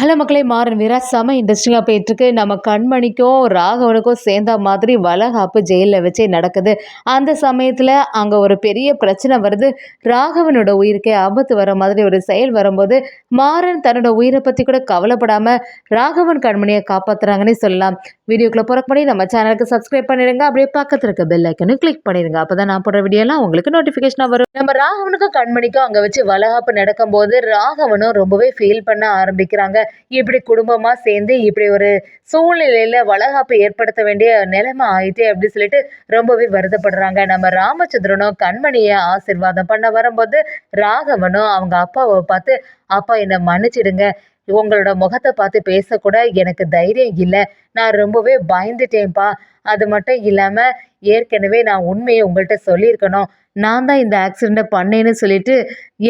Hello மக்களே மாறன் வீரா செம இன்ட்ரெஸ்டிங்காக போயிட்டுருக்கு. நம்ம கண்மணிக்கும் ராகவனுக்கும் சேர்ந்த மாதிரி வளகாப்பு ஜெயிலில் வச்சே நடக்குது. அந்த சமயத்தில் அங்கே ஒரு பெரிய பிரச்சனை வருது. ராகவனோட உயிருக்கே ஆபத்து வர மாதிரி ஒரு செயல் வரும்போது மாறன் தன்னோட உயிரை பற்றி கூட கவலைப்படாமல் ராகவன் கண்மணியை காப்பாற்றுறாங்கன்னே சொல்லலாம். வீடியோக்குள்ளே பண்ணி நம்ம சேனலுக்கு சப்ஸ்கிரைப் பண்ணிடுங்க. அப்படியே பக்கத்தில் இருக்க பெல் ஐக்கனும் கிளிக் பண்ணிடுங்க. அப்போ தான் நான் போடுற வீடியோலாம் உங்களுக்கு நோட்டிஃபிகேஷனாக வரும். நம்ம ராகவனுக்கும் கண்மணிக்கும் அங்கே வச்சு வளகாப்பு நடக்கும்போது ராகவனும் ரொம்பவே ஃபீல் பண்ண ஆரம்பிக்கிறாங்க. இப்படி குடும்பமாக சேர்ந்து இப்படி ஒரு சூழ்நிலையில் வளகாப்பு ஏற்படுத்த வேண்டிய நிலைமை ஆயிட்டே அப்படின்னு சொல்லிட்டு ரொம்பவே வருத்தப்படுறாங்க. நம்ம ராமச்சந்திரனும் கண்மணியை ஆசிர்வாதம் பண்ண வரும்போது ராகவனும் அவங்க அப்பாவை பார்த்து அப்பா என்னை மன்னிச்சிடுங்க. உங்களோட முகத்தை பார்த்து பேசக்கூட எனக்கு தைரியம் இல்லை. நான் ரொம்பவே பயந்துட்டேன்ப்பா. அது மட்டும் இல்லாமல் ஏற்கனவே நான் உண்மையை உங்கள்கிட்ட சொல்லியிருக்கணும். நான் தான் இந்த ஆக்சிடெண்ட்டை பண்ணேன்னு சொல்லிட்டு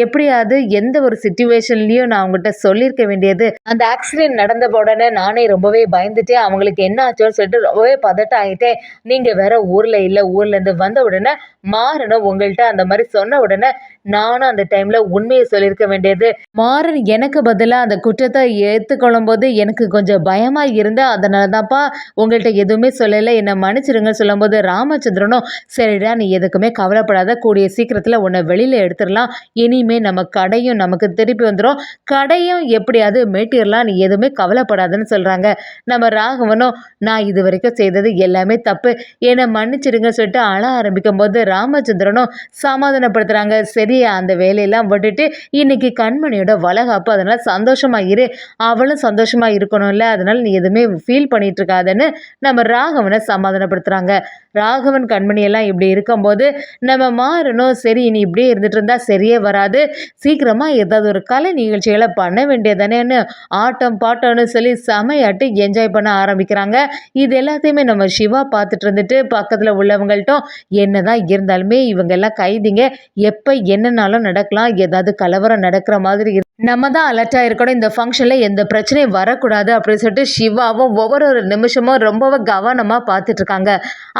எப்படியாவது எந்த ஒரு சுச்சுவேஷன்லேயும் நான் அவங்ககிட்ட சொல்லியிருக்க வேண்டியது. அந்த ஆக்சிடென்ட் நடந்த உடனே நானே ரொம்பவே பயந்துட்டேன். அவங்களுக்கு என்ன ஆச்சோன்னு சொல்லிட்டு ரொம்பவே பதட்டம் ஆகிட்டேன் நீங்கள் வேற ஊரில் இல்லை ஊர்லேருந்து வந்த உடனே மாறணும் உங்கள்கிட்ட அந்த மாதிரி சொன்ன உடனே நானும் அந்த டைமில் உண்மையை சொல்லியிருக்க வேண்டியது. மாறன் எனக்கு பதிலாக அந்த குற்றத்தை ஏற்றுக்கொள்ளும் போது எனக்கு கொஞ்சம் பயமாக இருந்தேன் அதனால தான்ப்பா உங்கள்கிட்ட எதுவுமே சொல்லலை. என்னை மன்னிச்சிருங்க சொல்லும்போது ராமச்சந்திரனும் சரிடா நீ எதுக்குமே கவலைப்படாத. கூடிய சீக்கிரத்தில் உன்னை வெளியில் எடுத்துடலாம். இனிமேல் நம்ம கடையும் நமக்கு திருப்பி வந்துடும் கடையும் எப்படியாவது மேட்டிடலாம் நீ எதுவுமே கவலைப்படாதுன்னு சொல்கிறாங்க நம்ம ராகவனும் நான் இது வரைக்கும் செய்தது எல்லாமே தப்பு. என்னை மன்னிச்சிடுங்க சொல்லிட்டு அழ ஆரம்பிக்கும் போது ராமச்சந்திரனும் சமாதானப்படுத்துகிறாங்க சரி அந்த வேலையெல்லாம் விட்டுட்டு இன்னைக்கு கண்மணியோட வளகாப்பு. அதனால் சந்தோஷமாக இரு அவளும் சந்தோஷமாக இருக்கணும்ல. அதனால் நீ எதுவுமே ஃபீல் பண்ணிட்டு இருக்காதன்னு நம்ம ராகவனை சமாதானப்படுத்துகிறாங்க ராகவன் கண்மணியெல்லாம் இப்படி இருக்கும்போது நம்ம மாறணும் சரி இனி இப்படியே இருந்துட்டு இருந்தால் சரியே வராது. சீக்கிரமாக ஏதாவது ஒரு கலை நிகழ்ச்சிகளை பண்ண வேண்டியதானேன்னு ஆட்டம் பாட்டம்னு சொல்லி செமையாட்டு என்ஜாய் பண்ண ஆரம்பிக்கிறாங்க. இது எல்லாத்தையுமே நம்ம சிவா பார்த்துட்டு இருந்துட்டு பக்கத்தில் உள்ளவங்கள்ட்டும் என்ன தான் இருந்தாலுமே இவங்கெல்லாம் கைதிங்க. எப்போ என்னன்னாலும் நடக்கலாம். ஏதாவது கலவரம் நடக்கிற மாதிரி நம்ம தான் அலர்ட்டாக இருக்கணும் இந்த ஃபங்க்ஷனில் எந்த பிரச்சனையும் வரக்கூடாது அப்படின்னு சொல்லிட்டு சிவாவும் ஒவ்வொரு ஒரு நிமிஷமும் ரொம்பவும் கவனமாக பார்த்துட்ருக்காங்க.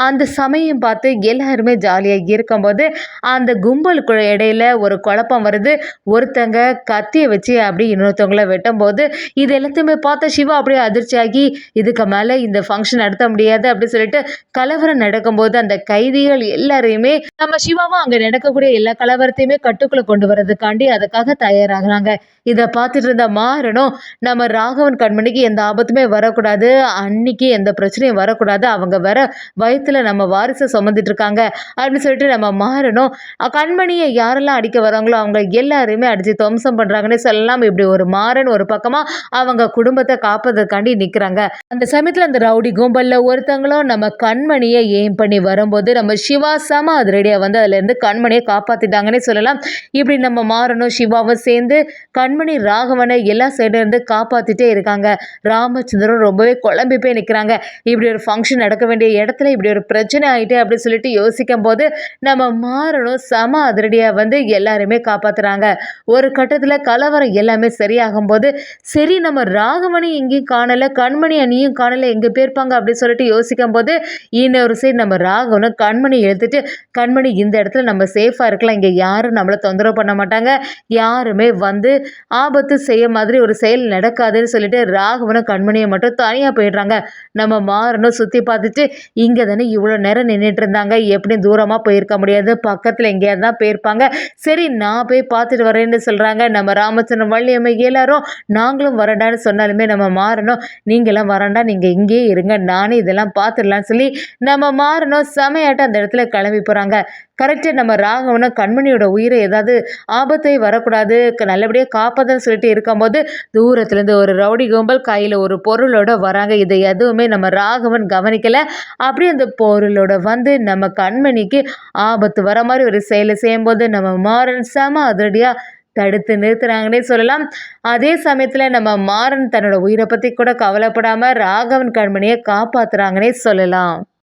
அந்த சமயம் பார்த்து எல்லாருமே ஜாலியாக இருக்கும்போது அந்த கும்பலுக்கு இடையில ஒரு குழப்பம் வருது. ஒருத்தங்க கத்தியை வச்சு அப்படி இன்னொருத்தவங்கள வெட்டும்போது இது எல்லாத்தையுமே பார்த்த சிவா அப்படியே அதிர்ச்சியாகி இதுக்கு மேலே இந்த ஃபங்க்ஷன் நடத்த முடியாது அப்படின்னு சொல்லிட்டு கலவரம் நடக்கும்போது அந்த கைதிகள் எல்லாரையுமே நம்ம சிவாவும் அங்கே நடக்கக்கூடிய எல்லா கலவரத்தையுமே கட்டுக்குள்ளே கொண்டு வரதுக்காண்டி அதுக்காக தயாராகிறாங்க. இதை பார்த்துட்டு இருந்த மாறனும் நம்ம ராகவன் கண்மணிக்கு எந்த ஆபத்துமே வரக்கூடாது. அன்னைக்கு எந்த பிரச்சனையும் வரக்கூடாது. அவங்க வர வயத்தில் நம்ம வாரிசை சுமந்துட்டு இருக்காங்க. அப்படின்னு சொல்லிட்டு நம்ம மாறனும் கண்மணியை யாரெல்லாம் அடிக்க வராங்களோ அவங்க எல்லாருமே அடித்து துவம்சம் பண்ணுறாங்கன்னு சொல்லலாம் இப்படி ஒரு மாறன் ஒரு பக்கமாக அவங்க குடும்பத்தை காப்பதற்காண்டி நிற்கிறாங்க அந்த சமயத்தில் அந்த ரவுடி கும்பலில் ஒருத்தங்களும் நம்ம கண்மணியை ஏம் பண்ணி வரும்போது நம்ம சிவா சம அதிரடியாக வந்து அதுலேருந்து கண்மணியை காப்பாற்றிட்டாங்கன்னே சொல்லலாம். இப்படி நம்ம மாறனும் சிவாவும் சேர்ந்து கண்மணி ராகவனை எல்லா சைடுலேருந்து காப்பாற்றிட்டே இருக்காங்க. ராமச்சந்திரன் ரொம்பவே குழம்பி போய் நிற்கிறாங்க இப்படி ஒரு ஃபங்க்ஷன் நடக்க வேண்டிய இடத்துல இப்படி ஒரு பிரச்சனை ஆகிட்டு அப்படின்னு சொல்லிட்டு யோசிக்கும் போது நம்ம மாறணும் சம அதிரடியாக வந்து எல்லாருமே காப்பாற்றுறாங்க ஒரு கட்டத்தில் கலவரம் எல்லாமே சரியாகும் போது சரி நம்ம ராகவனை எங்கேயும் காணலை கண்மணி அணியும் காணலை எங்கே போயிருப்பாங்க அப்படின்னு சொல்லிட்டு யோசிக்கும் போது இன்னொரு சைடு நம்ம ராகவனும் கண்மணி எழுத்துட்டு கண்மணி இந்த இடத்துல நம்ம சேஃபாக இருக்கலாம். இங்கே யாரும் நம்மளை தொந்தரவு பண்ண மாட்டாங்க. யாருமே வந்து ஆபத்து செய்ய மாதிரி ஒரு செயல் நடக்காதுன்னு சொல்லிட்டு ராகவனும் கண்மணியை மட்டும் தனியாக போயிடுறாங்க. நம்ம மாறணும் சுற்றி பார்த்துட்டு இங்கே தானே இவ்வளோ நேரம் நின்றுட்டு இருந்தாங்க. எப்படி தூரமாக போயிருக்க முடியாது. பக்கத்தில் எங்கேயாவது தான் போயிருப்பாங்க. சரி நான் போய் பார்த்துட்டு வரேன்னு சொல்கிறாங்க நம்ம ராமச்சந்திரன் வள்ளியம்மை எல்லாரும். நாங்களும் வரண்டான்னு சொன்னாலுமே நம்ம மாறணும் நீங்களாம் வரண்டா நீங்கள் இங்கேயே இருங்க. நானே இதெல்லாம் பார்த்துடலான்னு சொல்லி நம்ம மாறணும் செமையாட்டம் அந்த இடத்துல கிளம்பி போகிறாங்க கரெக்டாக நம்ம ராகவனும் கண்மணியோட உயிரை ஏதாவது ஆபத்தை வரக்கூடாது நல்லபடியாக காப்பாதுன்னு சொல்லிட்டு இருக்கும்போது தூரத்துலேருந்து ஒரு ரவுடி கும்பல் கையில் ஒரு பொருளோட வராங்க. இதை எதுவுமே நம்ம ராகவன் கவனிக்கலை. அப்படியே அந்த பொருளோட வந்து நம்ம கண்மணிக்கு ஆபத்து வர மாதிரி ஒரு செயலை செய்யும்போது நம்ம மாறன் செம அதிரடியாக தடுத்து நிறுத்துறாங்கன்னே சொல்லலாம். அதே சமயத்தில் நம்ம மாறன் தன்னோட உயிரை பற்றி கூட கவலைப்படாமல் ராகவன் கண்மணியை காப்பாற்றுறாங்கன்னே சொல்லலாம்.